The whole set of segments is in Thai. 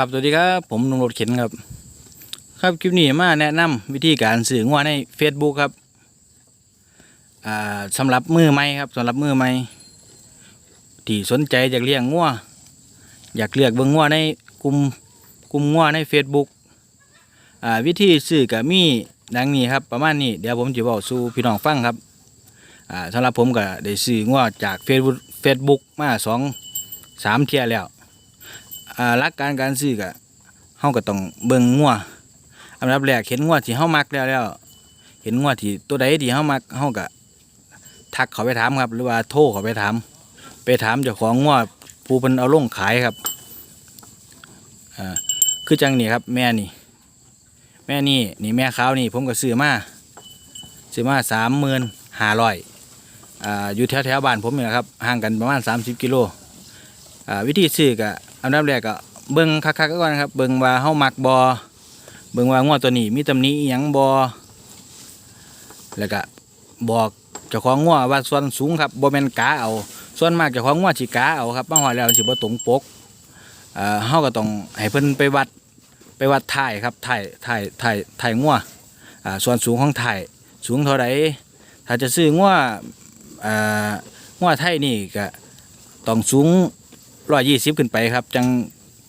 ครับสวัสดีครับผมนุ่มรถเข็นครับ ครับคลิปนี้มาแนะนำวิธีการสื่องัวใน Facebook ครับอ่าสำหรับมือใหม่ครับสำหรับมือใหม่ที่สนใจอยากเลี้ยงงัวอยากเลือกเบิ่งงัวในกลุ่มกลุ่มงัวใน Facebook อ่าวิธีสื่อกับมีดังนี้ครับประมาณนี้เดี๋ยวผมจะบอกสู่พี่น้องฟังครับอ่าสำหรับผมก็ได้ซื้องัวจาก Facebook Facebook มาสองสามเทียแล้ว อ่าลักการการซื้อก็เฮาก็ต้องเบิ่งงัวอันดับแรกเห็นงัวที่เฮามักแล้วแล้ว เห็นงัวที่ตัวใดที่เฮามักเฮาก็ทักเขาไปถามครับ หรือว่าโทรเขาไปถาม ไปถามเจ้าของงัวผู้เพิ่นเอาลงขายครับอ่าคือจังนี่ครับ แม่นี่ แม่นี่นี่แม่ขาวนี่ ผมก็ซื้อมาซื้อมาสามหมื่นห้าร้อยอ่าอยู่แถวแถวบ้านผมนี่แหละครับห่างกันประมาณ30กิโลอ่าวิธีซื้อก็ อันดับแรกก็เบิ่งคักๆก่อนนะครับ เบิ่งว่าเฮามักบอเบิ่งว่างัวตัวนี้มีตำหนิอิหยังบอแล้วก็บอกเจ้าของงัวว่าส่วนสูงครับบ่แม่นกาเอา ส่วนมากเจ้าของงัวสิกาเอาครับมาฮอดแล้วสิบ่ตรงปกเอ่อเฮาก็ต้องให้เพิ่นไปวัดไปวัดถ่ายครับถ่ายถ่ายถ่ายถ่ายงัวอ่าส่วนสูงของถ่ายสูงเท่าใดถ้าจะซื้องัวอ่างัวไทยนี่ก็ต้องสูง ร้อยยี่สิบขึ้นไปครับ จัง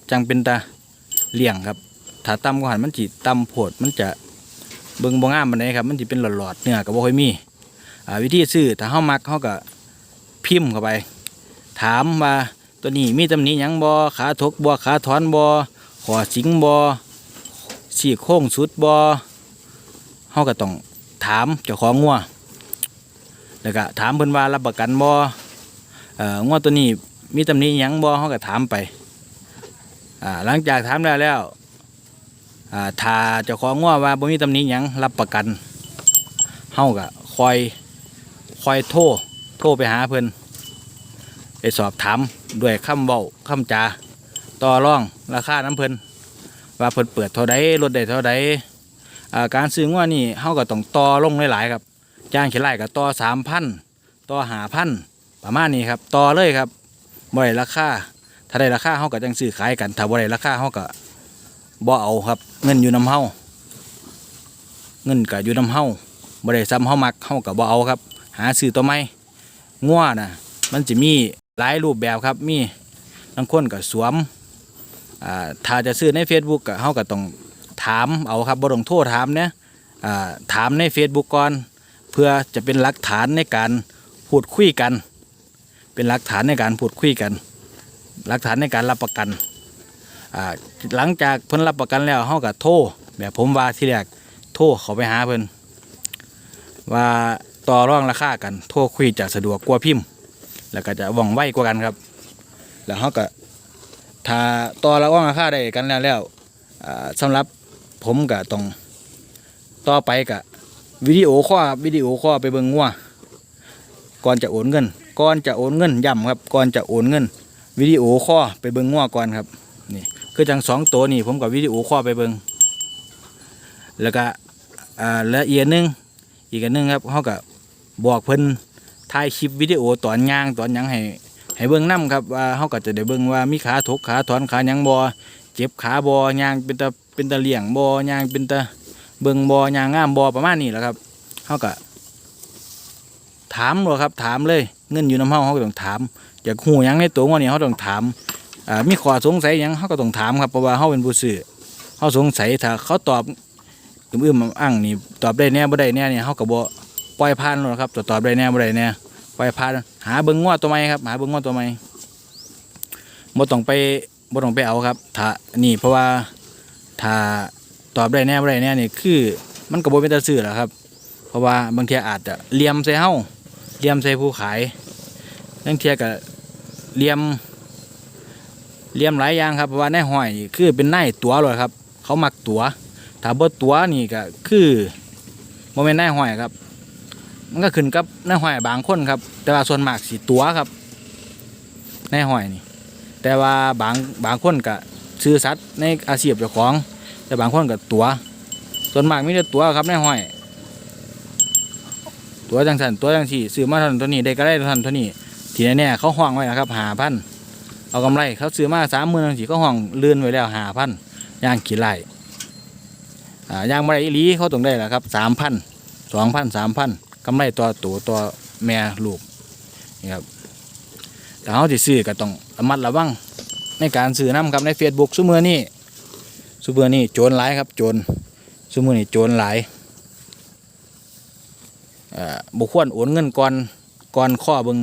จังเป็นตาเลี้ยงครับ ถ้าต่ำกว่าหันมันจีต่ำโพดมันจะเบิ่งบ่งามมันไดครับ มันจะเป็นหลอดๆเนื้อก็บ่ค่อยมีอ่าวิธีซื้อถ้าเฮามักเฮาก็พิมพ์เข้าไป ถามว่าตัวนี้มีตำหนิหยังบ่ขาทกบ่ขาถอนบ่ขอสิงบ่สีโค้งสุดบ่เฮาก็ต้องถามเจ้าของงัวแล้วก็ถามเพิ่นว่ารับประกันบ่เอ่องัวตัวนี้ มีตำหนิหยังบ่เขาก็ถามไปอ่าหลังจากถามแล้วแล้วอ่าถ้าเจ้าของง้อว่าบ่มีตำหนิหยังรับประกันเฮาก็คอยคอยโทรโทรไปหาเพิ่นไปสอบถามด้วยคำเว้าคำจาต่อรองราคาน้ำเพิ่นว่าเพิ่นเปิดเท่าใดลดได้เท่าใดการซื้อง้อนี่เฮาก็ต้องต่อลงหลายๆครับจ้างขี้ไล่ก็ต่อ3,000ต่อ5,000ประมาณนี้ครับต่อเลยครับ บ่ได้ราคาถ้าได้ราคาเฮาก็จังซื้อขายกัน ถ้าบ่ได้ราคาเฮาก็บ่เอาครับ เงินอยู่นำเฮาเงินก็อยู่นำเฮาบ่ได้ซ้ำเฮามักเฮาก็บ่เอาครับ หาซื้อตัวใหม่งัวน่ะ มันจะมีหลายรูปแบบครับ มีบางคนก็สวมอ่าถ้าจะซื้อใน Facebook ก็เฮาก็ต้องถามเอาครับบ่ต้องโทรถามเนี่ยอ่าถามใน Facebook ก่อนเพื่อจะเป็นหลักฐานในการพูดคุยกัน เป็นหลักฐานในการพูดคุยกัน หลักฐานในการรับประกันหลังจากเพิ่นรับประกันแล้วเฮาก็โทรแบบผมว่าที่แรกโทรเขาไปหาเพิ่นว่าต่อรองราคากันโทรคุยจะสะดวกกว่าพิมพ์ แล้วก็จะว่องไวกว่ากันครับ แล้วเฮาก็ถ้าต่อรองราคาได้กันแล้วแล้วอ่าสำหรับผมก็ต้องต่อไปก็วิดีโอคอวิดีโอคอไปเบิ่งงัวก่อนจะโอนเงิน ก่อนจะโอนเงินย้ำครับก่อนจะโอนเงิน วิดีโอคอไปเบิ่งงัวก่อนครับนี่คือจังสองตัวนี่ผมกับวิดีโอคอไปเบิ่งแล้วก็อ่าละเอียดนึงอีกอันหนึงครับเขาก็บอกเพิ่นถ่ายคลิปวิดีโอตอนย่างตอนยังให้ให้เบิ่งนํครับว่าเขาก็จะได้เบิ่งว่ามีขาถกขาถอนขายังบ่เจ็บขาบ่ย่างเป็นตาเป็นตาเลี่ยงบ่ย่างเป็นตาเบิ่งบ่ย่างงามบ่ประมาณนี้แหละครับเขาก็ถามบ่ครับถามเลย เงินอยู่น้ำเฮาเขาก็ต้องถามอยากหูยังในตัวมันนี่เขาต้องถามมีข้อสงสัยยังเขาก็ต้องถามครับเพราะว่าเขาเป็นผู้ซื้อเขาสงสัยถ้าเขาตอบอึมๆอ้างนี่ตอบได้แน่บ่ได้แน่เนี่ยเขาก็บ่ปล่อยผ่านแล้วครับตอบได้แน่บ่ได้แน่ปล่อยผ่านหาเบิ่งงัวตัวใหม่ครับหาเบิ่งงัวตัวใหม่บ่ต้องไปบ่ต้องไปเอาครับถ้านี่เพราะว่าถ้าตอบได้แน่บ่ได้แน่นี่คือ มันก็บ่เป็นตาซื้อหรอกครับ เพราะว่าบางทีอาจจะเลียมใส่เฮาเลียมใส่ผู้ขาย นั่งเทียกับเลี่ยมเลี่ยมหลายอย่างครับเพราะว่าในห้อยนี่คือเป็นนายตัวเลยครับ เขามักตัวถ้าบ่ตัวนี่ก็คือโมเมนต์นายห้อยครับ มันก็ขึ้นกับนายห้อยบางคนครับ แต่ว่าส่วนมากสีตัวครับนายห้อยนี่ แต่ว่าบางบางคนก็ซื้อสัตว์ในอาชีพเจ้าของ แต่บางคนก็ตัว ส่วนมากมีแต่ตัวครับนายห้อย ตัวจังสันตัวจังสี่ซื้อมาทันตัวนี้ได้ก็ได้ทันเท่านี้ ทีนี้เนี่ยเขาห้องไว้นะครับหาพันเอากำไรเขาซื้อมาสามหมื่นสี่เขาห้องเลื่อนไว้แล้วหาพันย่างกี่ไร่ย่างมาได้อีลีเขาต้องได้แหละครับสามพันสองพันสามพันกำไรตัวตัวตัวแม่ลูกนี่ครับแต่เขาที่ซื้อก็ต้องระมัดระวังในการซื้อน้ำครับในเฟซบุ๊กซุมือนี่ซุมือนี่โจรหลายครับโจรซุมือนี่โจรหลายบุควรโอนเงินก่อนก่อนข้อบิง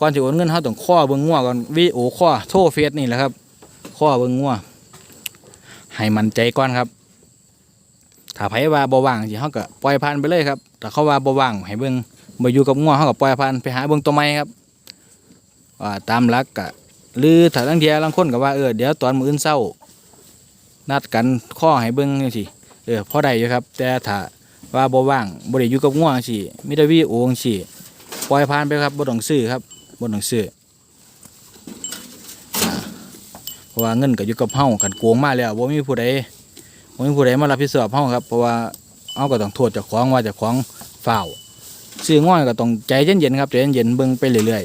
ก่อนจะโอนเงินเขาต้องข้อเบิ้งงัวก่อนวิโอข้อโทเฟซนี่แหละครับข้อเบิ้งงัวให้มันใจก่อนครับ ถ้าไผว่าบ่ว่างสิเขาก็ปล่อยผ่านไปเลยครับแต่เขาว่าบ่ว่างให้เบิ้งบ่อยู่กับงัวเขาก็ปล่อยผ่านไปหาเบิ้งตัวใหม่ครับว่าตามหลักกะหรือถ้าทั้งเทียลังคนก็ว่าเออเดี๋ยวตอนมื้ออื่นเช้านัดกันข้อให้เบิ้งจังซี่เออพอได้อยู่ครับ แต่ถ้าว่าบ่ว่างบ่ได้อยู่กับงัวงซี่มีแต่วิโอจังซี่ปล่อยผ่านไปครับบ่ต้องซื้อครับ บนหนังสืออ่าเพราะว่าเงินก็อยู่กับเฮากันโกงมาแล้วบ่มีผู้ใดบ่มีผู้ใดมารับผิดชอบเฮาครับเพราะว่าเฮาก็ต้องโทษจ้าของว่าจ้าของฝ้าวซื้อง่อยก็ต้องใจเย็นๆครับใจเย็นๆเบิ่งไปเรื่อย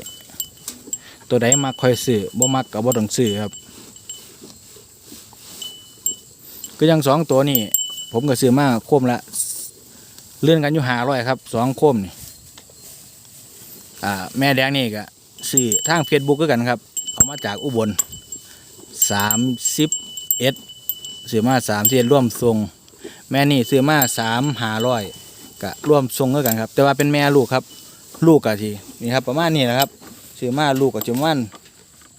ๆตัวใดมักค่อยซื้อบ่มักก็บ่ต้องซื้อครับก็ยังสองตัวนี่ผมก็ซื้อมาโคมละเลื่อนกันอยู่500ครับสองโคมนี่อ่าแม่แดงนี่ก็ ซื้อทางเฟซบุ๊กก็กันครับ เอามาจากอุบลสามสิบเอ็ดซื้อมาสามสิบเอ็ดร่วมทรง แม่นี่ซื้อมาสามหาร้อยก็ร่วมทรงก็กันครับ แต่ว่าเป็นแม่ลูกครับ ลูกกะทีนี่ครับประมาณนี้นะครับซื้อมาลูกกับจิมวัน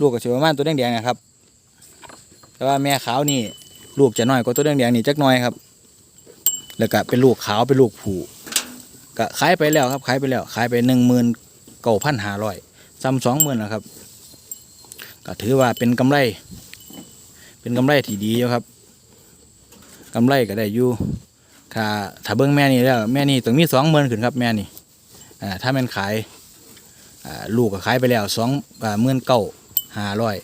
ลูกกับจิมวันตัวแดงๆนะครับ แต่ว่าแม่ขาวนี่ลูกจะน้อยกว่าตัวแดงๆนี่จักน้อยครับ แล้วก็เป็นลูกขาวเป็นลูกผูก็ขายไปแล้วครับขายไปแล้วขายไปหนึ่งหมื่นเก้าพันห้าร้อย ซ้ำสองหมื่นนะครับก็ถือว่าเป็นกำไร เป็นกำไรที่ดีอยู่ครับกำไรก็ได้อยู่ถ้าถ้าเบิ้งแม่นี่แล้วแม่นี่ต้องมีสองหมื่นขึ้นครับแม่นี่อ่าถ้าแม่นขายอ่าลูกก็ขายไปแล้วสองหมื่นเก้าห้าร้อย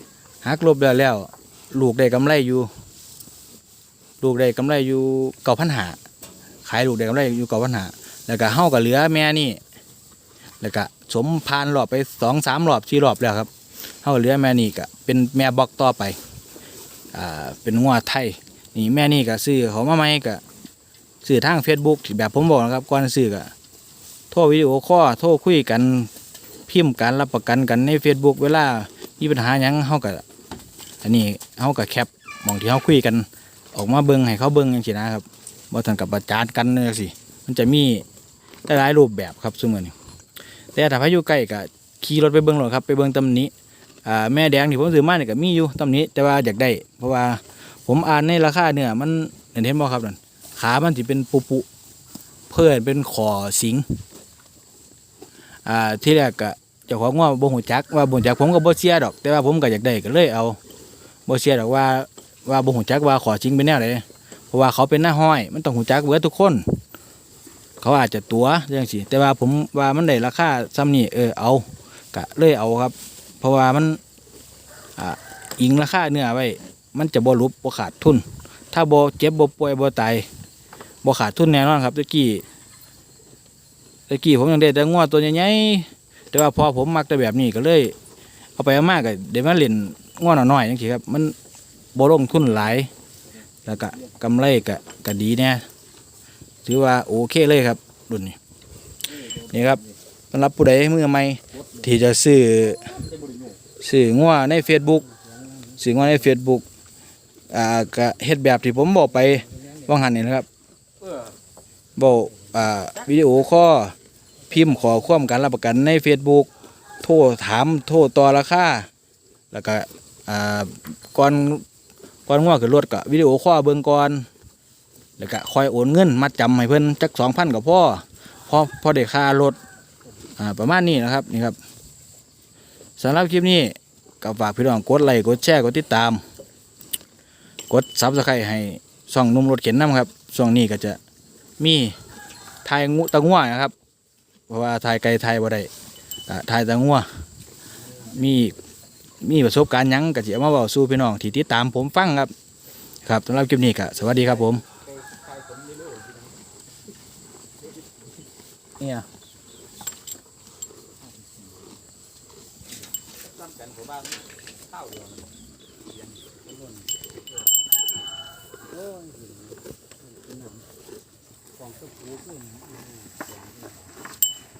หักลบแล้วแล้ว ลูกได้กำไรอยู่ ลูกได้กำไรอยู่เก้าพันหาขายลูกได้กำไรอยู่เก้าพันหาแล้วก็เฮากับเหลือแม่นี่แล้วก็ สมพานรอบไปสองสามรอบสี่รอบแล้วครับเท่าเหลือแม่นี่ก็เป็นแม่บล็อกต่อไปอ่าเป็นงัวไทยนี่แม่นี่ก็ซื้อเขามาใหมก็ซื้อทาง Facebook แบบผมบอกนะครับก่อนซื้อก็โทรวิดีโอคอโทรคุยกันพิมพ์กันรับประกันกันใน Facebook เวลามีปัญหายังเฮาก็อันนี้เฮาก็แคปมองที่เฮาคุยกันออกมาเบิ่งให้เขาเบิ่งจังซี่นะครับบ่ทันกับประจานกันเลยสิมันจะมีหลายรูปแบบครับซุมื้อนี้ แต่ถ้าพายุใกล้ก็ขี่รถไปเบิ่งหรอครับไปเบิ่งตำนี้อ่าแม่แดงที่ผมซื้อมาเนี่ยก็มีอยู่ตำนี้แต่ว่าอยากได้ เพราะว่าผมอ่านในราคาเนื้อมันเห็นเห็นบ่ครับนั่นขามันสิเป็นปุปุเพื่อนเป็นขอสิงอ่าที่แรกก็เจ้าของว่าบ่ฮู้จักว่าบ่ฮู้จักผมก็บ่เชื่อดอก แต่ว่าผมก็อยากได้ก็เลยเอาบ่เชื่อดอกว่าว่าบ่ฮู้จักว่าขอสิงเป็นแนวใดเพราะว่าเขาเป็นหน้าห้อย มันต้องฮู้จักเบิดทุกคน เขาอาจจะตัวจังสิแต่ว่าผมว่ามันได้ราคาซ้ำนี่เออเอากะเลยเอาครับ เพราะว่ามันอ่าอิงราคาเนื้อไว้ มันจะบ่รุบบ่ขาดทุน ถ้าบ่เจ็บบ่ป่วยบ่ตายบ่ขาดทุนแน่นอนครับตะกี้ตะกี้ผมยังได้แต่งัวตัวใหญ่ๆแต่ว่าพอผมมักแต่แบบนี้ก็เลยเอาไปมากก็เดี๋ยวมาเล่นงัวน้อยๆจังซี่ครับ มันบ่ลงทุนหลาย แล้วก็กำไรก็ก็ดีแน่ ถือว่าโอเคเลยครับรุ่นนี้นี่ครับสำหรับผู้ใดมือใหม่ที่จะซื้อซื้องัวใน Facebook ซื้องัวใน Facebook อ่าก็เฮ็ดแบบที่ผมบอกไปว่างหันนี่นะครับบอกอ่าวิดีโอคอพิมพ์ขอความการรับประกันใน Facebook โทรถามโทรต่อราคาแล้วก็อ่าก่อนก่อนงัวขึ้นรถก็วิดีโอคอเบิ่งก่อน แล้วก็คอยโอนเงินมาจำให้เพิ่นจักสองพันกับพ่อพอพอได้ค่ารถอ่าประมาณนี้นะครับนี่ครับสำหรับคลิปนี้ก็ฝากพี่น้องกดไลค์กดแชร์กดติดตาม กดซับสไครต์ให้ช่องนุ่มรถเข็นน้ำครับช่วงนี้ก็จะมีทายงูตะงัวนะครับ เพราะว่าทายไกลทายบ่ได้ทายตะงัวมีมีประสบการณ์ยังก็จะเอามาบอกสู่พี่น้องที่ติดตามผมฟังครับ ครับสำหรับคลิปนี้ก็สวัสดีครับผม เนี่ยซ้ำกันผมบ้างข้าวาเดียวมันเสียมล่นโอ้ยนมันเป็นหนังของตะปูขึ้นเสียงขึ้น